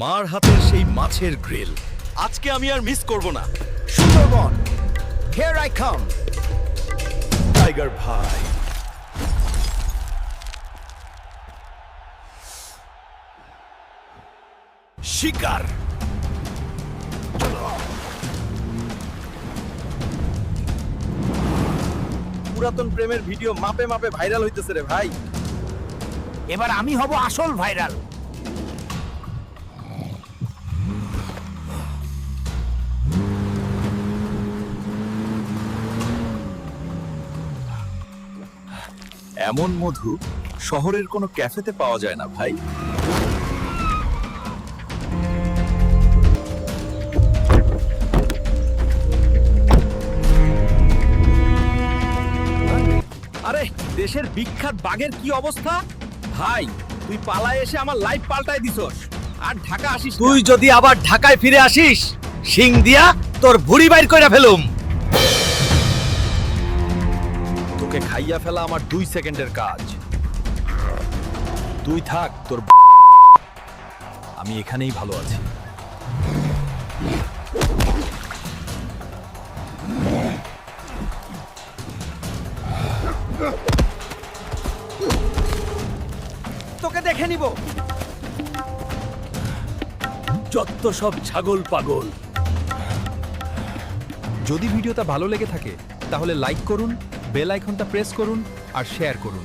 মার হাতের সেই মাছের গ্রিল। আজকে আমি আর মিস করব না। Sundarban here I come tiger ভাই। শিকার। পুরাতন প্রেমের ভিডিও মাপে মাপে ভাইরাল হইতেছে রে ভাই। এবার আমি হব আসল ভাইরাল। এমন মধু শহরের কোনো ক্যাফেতে পাওয়া যায় না, ভাই। আরে, দেশের বিখ্যাত বাঘের কি অবস্থা? ভাই, তুই পালায় এসে আমার লাইফ পাল্টায় দিছস। আর ঢাকা আসিস তুই যদি আবার ঢাকায় ফিরে আসিস সিং দিয়া তোর ভুড়ি বাইর কইরা ফেলুম। তোকে খাইয়া ফেলা আমার দুই সেকেন্ডের কাজ। তুই থাক তোর আমি এখানেই ভালো আছি। তোকে দেখে নিব। যত সব ছাগল পাগল। যদি ভিডিওটা ভালো লেগে থাকে তাহলে লাইক করুন বেল আইকনটা প্রেস করুন আর শেয়ার করুন।